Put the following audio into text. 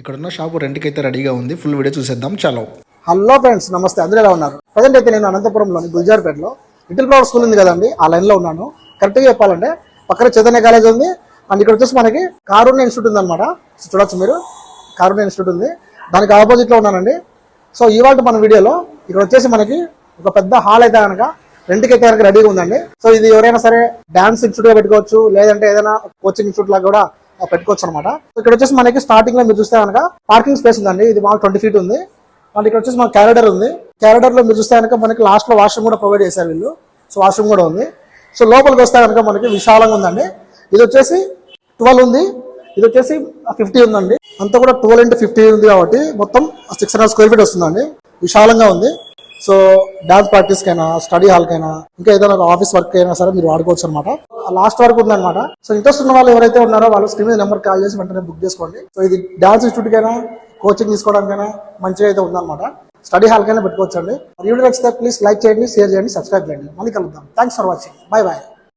ఇక్కడున్న షాపు రెంట్కి అయితే రెడీగా ఉంది. ఫుల్ వీడియో చూసేద్దాం. చాలా హలో ఫ్రెండ్స్ నమస్తే. అందరూ ఎలా ఉన్నారు? ప్రజెంట్ అయితే నేను అనంతపురంలోని గుల్జార్పేటలో లిటిల్ ఫ్లవర్ స్కూల్ ఉంది కదండి. ఆ లైన్లో ఉన్నాను. కరెక్ట్గా చెప్పాలంటే పక్కన చైతన్య కాలేజ్ ఉంది. అండ్ ఇక్కడ వచ్చేసి మనకి కారుణ్య ఇన్స్టిట్యూట్ ఉంది అనమాట చూడొచ్చు మీరు. కారుణ్య ఇన్స్టిట్యూట్ ఉంది. దానికి ఆపోజిట్లో ఉన్నానండి. సో ఇవాళ మన వీడియోలో ఇక్కడ వచ్చేసి మనకి ఒక పెద్ద హాల్ అయితే కనుక రెంట్కి అయితే కనుక రెడీగా ఉందండి. సో ఇది ఎవరైనా సరే డాన్స్ ఇన్స్టిట్యూట్గా పెట్టుకోవచ్చు లేదంటే ఏదైనా కోచింగ్ ఇన్స్టిట్యూట్ లాగా కూడా పెట్టుకోవచ్చు అనమాట ఇక్కడ వచ్చేసి మనకి స్టార్టింగ్లో మీరు చూస్తే కనుక పార్కింగ్ స్పేస్ ఉందండి. ఇది మాకు ట్వంటీ ఫీట్ ఉంది. మళ్ళీ ఇక్కడ వచ్చేసి మనకి క్యారిడర్ ఉంది. క్యారిడర్లో మీరు చూస్తే కనుక మనకి లాస్ట్లో వాష్రూమ్ కూడా ప్రొవైడ్ చేశారు వీళ్ళు. సో వాష్రూమ్ కూడా ఉంది. సో లోపలికి వస్తే కనుక మనకి విశాలంగా ఉందండి. ఇది వచ్చేసి ట్వెల్వ్ ఉంది. ఇది వచ్చేసి ఫిఫ్టీ ఉందండి. అంతా కూడా ట్వెల్వ్ ఇంటూ ఫిఫ్టీ ఉంది కాబట్టి మొత్తం సిక్స్ హండ్రెడ్ స్క్వేర్ ఫీట్ వస్తుందండి. విశాలంగా ఉంది. సో డాన్స్ ప్రాక్టీస్కైనా స్టడీ హాల్ కైనా ఇంకా ఏదైనా ఆఫీస్ వర్క్ అయినా సరే మీరు వాడుకోవచ్చు అనమాట లాస్ట్ వరకు ఉందన్నమాట. సో ఇంట్రెస్ట్ ఉన్న వాళ్ళు ఎవరైతే ఉన్నారో వాళ్ళు స్క్రీన్ మీద నెంబర్ కాల్ చేసి వెంటనే బుక్ చేసుకోండి. సో ఇది డాన్స్ ఇన్స్టిట్యూట్కైనా కోచింగ్ తీసుకోవడానికైనా మంచిగా అయితే ఉందన్నమాట. స్టడీ హాల్ కైనా పెట్టుకోవచ్చండి. వీడియో నచ్చితే ప్లీజ్ లైక్ చేయండి షేర్ చేయండి సబ్స్క్రైబ్ చేయండి. మళ్ళీ కలుద్దాం. Thanks for watching bye bye